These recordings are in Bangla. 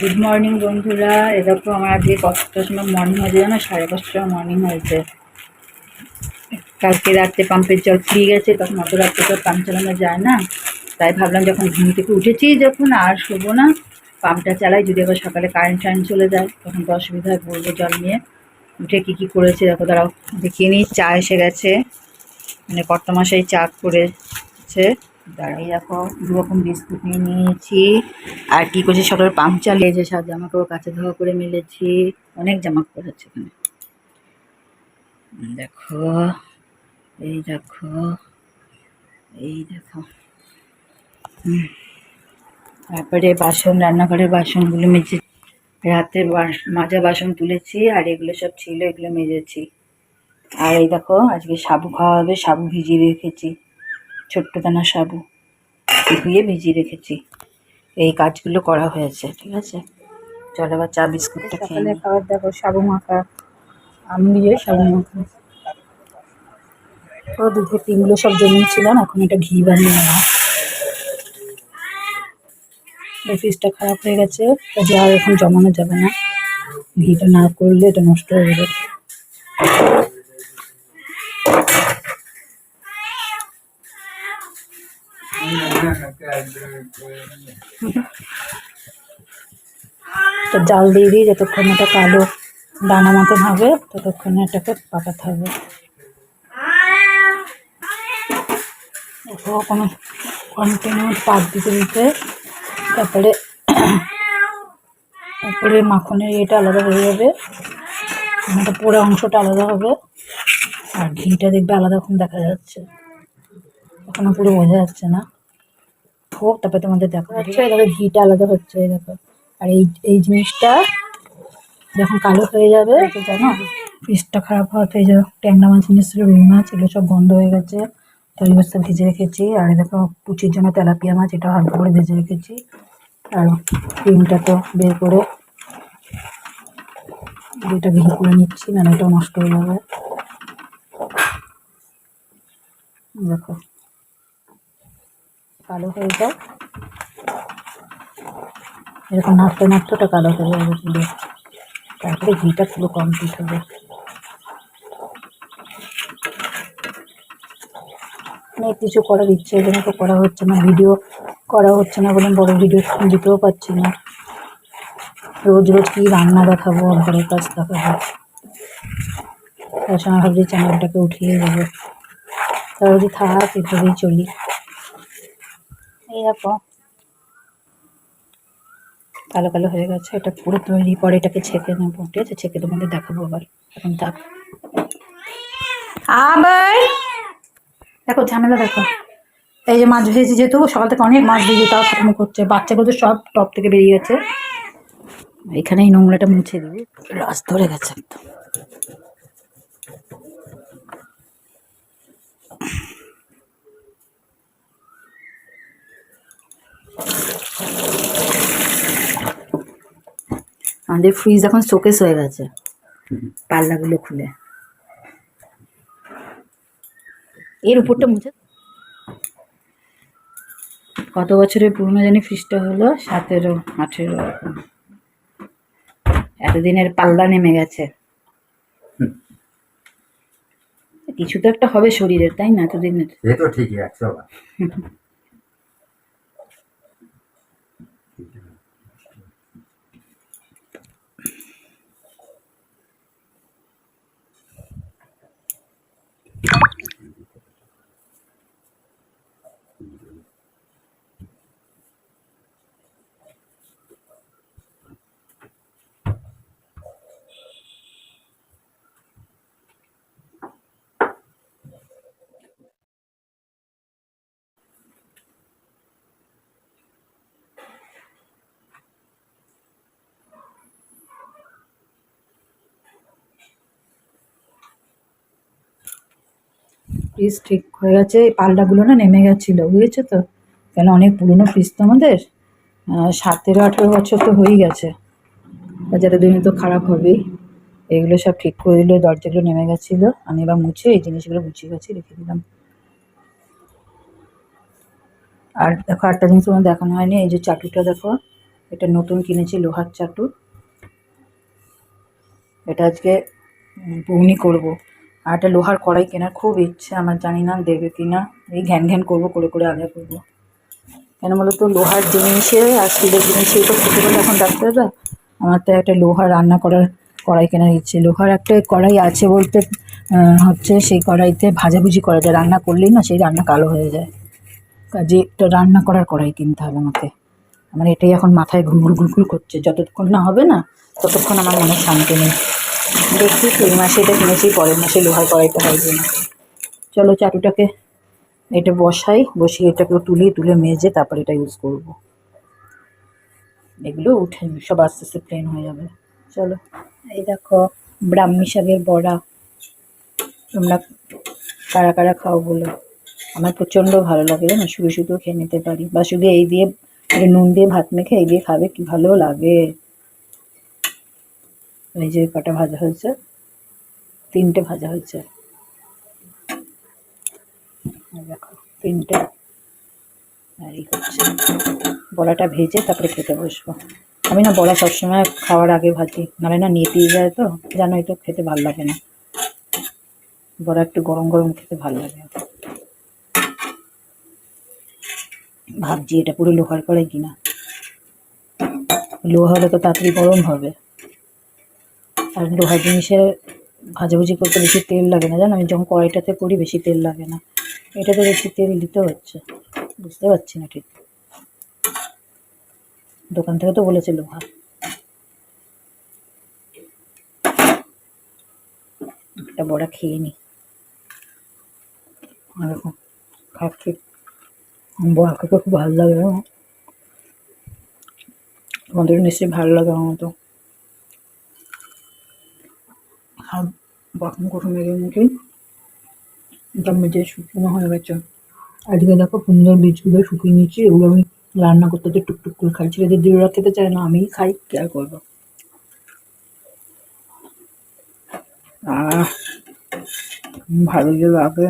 গুড মর্নিং বন্ধুরা। এ দেখো আমার আজকে কতটার সময় মর্নিং হয়েছে, জানো? সাড়ে পাঁচটার মর্নিং হয়েছে। কালকে রাত্রে পাম্পের জল ফুরিয়ে গেছে, তখন অত রাত্রে তো পাম্প চালানো যায় না। তাই ভাবলাম যখন ঘুম থেকে উঠেছি যখন আর শোবো না, পাম্পটা চালাই, যদি আবার সকালে কারেন্ট টারেন্ট চলে যায়, তখন তো অসুবিধা হয় পড়ব জল নিয়ে। উঠে কী কী করেছে, দেখো দাঁড়াও, দেখিয়ে নিই, চা এসে গেছে। মানে কর্তমাশাই চা করেছে। দাঁড়াই দেখো দু রকম বিস্কুট নিয়ে নিয়েছি। আর কি করছি, সকালে চালিয়ে যে সব জামা কাপড় কাছে ধোয়া করে মেলেছি। অনেক জামা কাপড় আছে এখানে। দেখো, এই দেখো এই দেখো। তারপরে বাসন, রান্নাঘরের বাসনগুলো মেজে বাস- মাজা বাসন তুলেছি, আর এগুলো সব ছিল, এগুলো মেজেছি। আর এই দেখো, আজকে সাবু খাওয়া হবে, সাবু ভিজিয়ে রেখেছি। ছোট্ট দানা সাবু। ধুয়ে ভিজিয়ে রেখেছি। এই কাজগুলো করা হয়েছে ঠিক আছে? চল এবার চা বিস্কুটটা খেয়ে। খাবার দেখো সাবু মাখা আম দিয়ে সাবু মাখা। ও দুধের টিমগুলো সব জমিয়েছিলাম এখন এটা ঘি বানিয়ে নেওয়া ফ্রিজটা খারাপ হয়ে গেছে কাজে আর এখন জমানো যাবে না। ঘিটা না করলে এটা নষ্ট হয়ে যাবে। তো জাল দিয়ে দিই, যতক্ষণ এটা কালো দানা মতন হবে, ততক্ষণ এটাকে পাকাতে হবে। কোনো কন্টিনিউ পাত দিতে দিতে তারপরে তারপরে মাখনের ইয়েটা আলাদা হয়ে যাবে। মানে পোড়া অংশটা আলাদা হবে। আর ঘিটা দেখবে আলাদা রকম দেখা যাচ্ছে। এখনও পুরো বোঝা যাচ্ছে না। হোক তারপরে তোমাদের দেখা যাচ্ছে এভাবে ঘিটা আলাদা হচ্ছে দেখো। আর এই এই জিনিসটা যখন কালো হয়ে যাবে তো জানো? পিসটা খারাপ হওয়াতে এই যে ট্যাংরা মাছ নিয়েছিল রুই মাছ এগুলো সব বন্ধ হয়ে গেছে। তো এই মাছটা ভেজে রেখেছি। আর দেখো পুচির জন্য তেলাপিয়া মাছ এটা হালকা করে ভেজে রেখেছি। আর ডিমটা তো বের করে এটা ঘি করে নিচ্ছি না এটাও নষ্ট হয়ে যাবে। দেখো। কালো হয়ে যায়। এরকম নাড়তে নাড়তে ওটা কালো হয়ে যাবে পুরো তারপরে ঘিটা পুরো কমপ্লিট হবে। অনেক কিছু করার ইচ্ছে জন্য তো করা হচ্ছে না। ভিডিও করা হচ্ছে না বলে বড় ভিডিও দিতেও পারছি না। রোজ রোজ কি রান্না দেখাবো ঘরের কাজ দেখাবো। তার সঙ্গে ভাবছি চ্যানেলটাকে উঠিয়ে দেবো। তার যদি থাক, এভাবেই চলি। এই কালো কালো হয়ে গেছে, এটা পুরো তৈরি, পরে এটাকে ছেঁকে নেব, ঠিক আছে? ছেঁকে তোমাদের দেখাবো আবার। এখন থাক। আবার? দেখো, ঝামেলা দেখো। এই যে মাছ ভেজেছি যেহেতু, সকাল থেকে অনেক মাছ ভেজে তাও খাটানো করছে। বাচ্চাগুলো তো সব টপ থেকে বেরিয়ে গেছে। এখানে এই নোংরাটা মুছে দিবি রাস ধরে গেছে একদম। আমাদের ফ্রিজ এখন শোকেস হয়ে গেছে। পাল্লাগুলো খুলে। এর উপরটা মুছে কত বছরের পুরনো জানি ফ্রিজটা হলো? সতেরো আঠেরো এতদিনের পাল্লা নেমে গেছে। কিছু তো একটা হবে শরীরের তাই না? এতদিনের। তো ঠিকই একশো ফ্রিজ ঠিক হয়ে গেছে পাল্লাগুলো না নেমে গেছিল, বুঝেছ তো? কেন অনেক পুরনো ফ্রিজ তো আমাদের? সতেরো, আঠেরো বছর তো হয়েই গেছে। বাজারে দিনে তো খারাপ হবেই। এগুলো সব ঠিক করে দিলে, দরজাগুলো নেমে গেছিল। আমি এবার মুছে এই জিনিসগুলো গুছিয়ে গেছি রেখে দিলাম। আর দেখো একটা জিনিস তোমার দেখানো হয়নি, এই যে চাটুটা দেখো। এটা নতুন কিনেছি, লোহার চাটু। এটা আজকে ঘুগনি করব। আর একটা লোহার কড়াই কেনার খুব ইচ্ছে, আমার জানি না দেবে কি না। এই ঘ্যান ঘ্যান করব, করে করে আগে করব। কেন বলতো লোহার জিনিসে আর স্টিলের জিনিসে তো ছোটোবেলা এখন ডাক্তাররা আমার তো একটা লোহার রান্না করার কড়াই কেনার ইচ্ছে। লোহার একটা কড়াই আছে বলতে হচ্ছে সেই কড়াইতে ভাজাভুজি করা যায়। রান্না করলেই না সেই রান্না কালো হয়ে যায়। কাজে একটা রান্না করার কড়াই কিনতে হবে আমাকে। আমার এটাই এখন মাথায় ঘুরঘুর ঘুরঘুর করছে। যতক্ষণ না হবে না, ততক্ষণ আমার মনে শান্তি নেই। দেখছি এই মাসে এটা কিনেছি, পরের মাসে লোহার কড়াইটা হয় না চলো চাটুটাকে এটা বসাই, বসিয়ে এটাকে তুলে তুলে মেজে তারপর এটা ইউজ করব। এগুলো উঠে, সব আস্তে আস্তে প্লেন হয়ে যাবে। চলো, এই দেখো, ব্রাহ্মী শাকের বড়া। তোমরা কারা কারা খাও বলো। আমার প্রচণ্ড ভালো লাগে জানো, শুধু শুধু খেয়ে নিতে পারি। বা শুধু এই দিয়ে নুন দিয়ে ভাত মেখে এই দিয়ে খাবে, কি ভালো লাগে। এই যে কটা ভাজা হয়েছে? তিনটে ভাজা হয়েছে। দেখো, তিনটে। বড়াটা ভেজে তারপরে খেতে বসবো। আমি না বড়া সবসময় খাওয়ার আগে ভাজি, নাহলে না নেতিয়ে যায় তো জানোই তো খেতে ভালো লাগে না। বড়া একটু গরম গরম খেতে ভালো লাগে। ভাবছি এটা পুরো লোহার করে কিনা। লোহা হলে তো তাড়াতাড়ি গরম হবে। আর লোহার জিনিসে ভাজাভুজি করতে বেশি তেল লাগে না, জানো? আমি যখন কড়াইটাতে করি বেশি তেল লাগে না। এটাতে বেশি তেল দিতে হচ্ছে। বুঝতে পারছি না ঠিক। দোকান থেকে তো বলেছে লোহা। একটা বড়া খেয়ে নি। এরকম খাচ্ছি। বড়া খুব ভালো লাগে? তোমাদের নিশ্চয়ই ভালো লাগে আমার মতো। মেরে মুখে এটা মেঝে শুকনো হয়ে গেছে। আজকে দেখো সুন্দর বীজগুলো শুকিয়ে নিয়েছি। এগুলো আমি রান্না করতে করতে টুকটুক করে খাই। দিয়ে ওরা খেতে চায় না, আমিই খাই, কি আর করব? আহ, ভালো লাগে।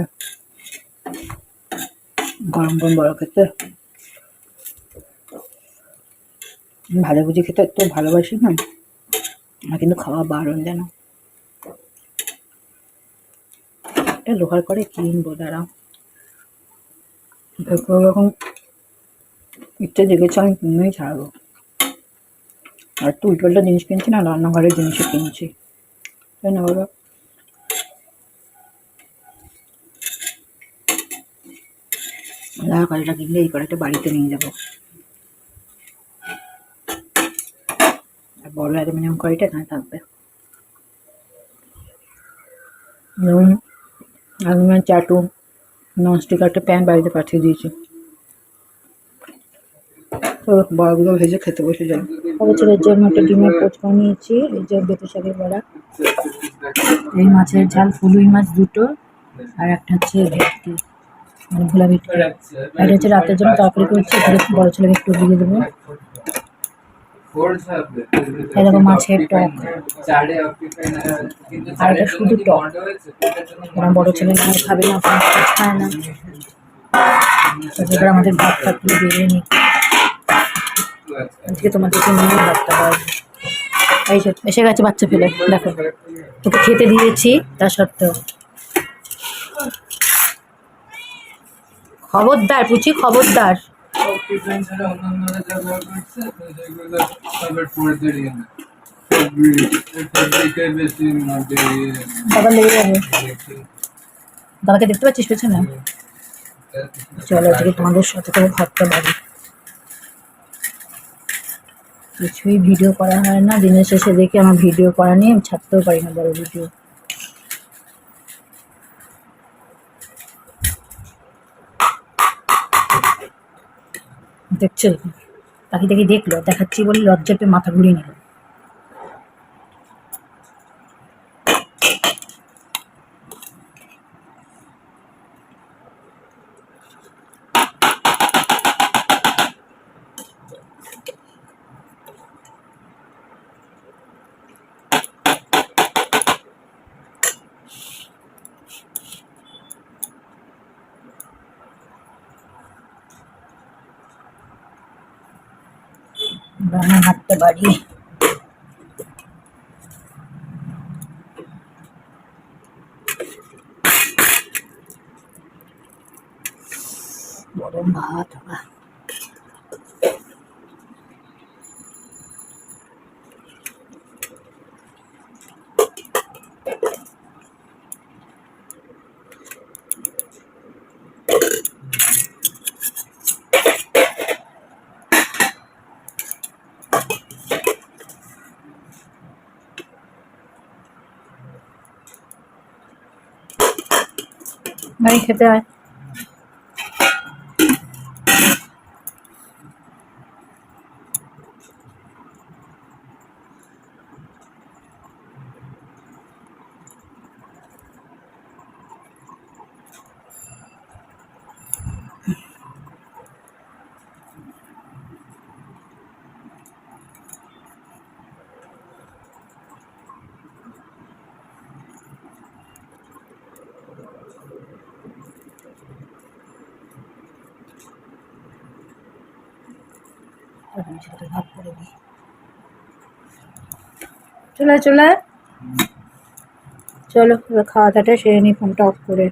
গরম গরম বড় খেতে। ভালো বুঝে খেতে তো ভালোবাসি না। কিন্তু খাওয়া বারণ যেন। এটা লোহার করে কিনবো, দাঁড়াও। দেখো এরকম ইচ্ছে জেগেছে আমি কিনেই ছাড়বো। আর তো উল্টোপাল্টা জিনিস কিনছি না, রান্নাঘরের জিনিসও কিনছি। তাই না বাবা? না কড়াইটা কিনলে এই কড়াইটা বাড়িতে নিয়ে যাব। আর বড় অ্যালুমিনিয়াম কড়াইটা এখানে থাকবে। যেমন অ্যালুমিনিয়াম চাটু ননস্টিক একটা প্যান বাড়িতে পাঠিয়ে দিয়েছি। বড়াগুলো ভেজে খেতে বসে যাই। তবে জন্য একটা ডিমের পোচ বানিয়েছি, এই যে বেতে শাকের বড়া। এই মাছের ঝাল, ফুলুই মাছ দুটো, আর একটা হচ্ছে ভেটকি মানে ভোলা ভেটকি। আর হচ্ছে রাতের জন্য তরকারি করছি, বড় ছেলেকে একটু দিয়ে দেবো। এই দেখো মাছের টক। আর এটা শুধু টক। কারণ বড় ছেলে না খাবে না খায় না। তো এবার আমাদের ভাত টাতগুলো বেরিয়ে নিই আজকে তোমাদেরকে নিয়ে ভাতটা খাওয়াবো। এই এসে গেছে বাচ্চা ফেলে দেখো। তোকে খেতে দিয়েছি তা সত্ত্বেও। খবরদার পুচি খবরদার। বাবা লেগে যাবে বাবাকে দেখতে পাচ্ছিস পেছনে? চলো আজকে তোমাদের সাথে করে ভাতটা বাড়ি কিছুই ভিডিও করা হয় না। দিনের শেষে দেখে আমার ভিডিও করা নিয়ে আমি ছাড়তেও পারি না বড় ভিডিও দেখছ পাখিটাকে দেখি দেখল দেখাচ্ছি বলে লজ্জা মাথা ঘুরিয়ে নিল। রান্না হাঁটতে পারি গরম ভাত বাহ। ভাই খেতে হয়। ভাগ করে দিই। চলে চলে। চলো খাওয়া দাওয়াটা সেরে নিই ফোনটা অফ করে।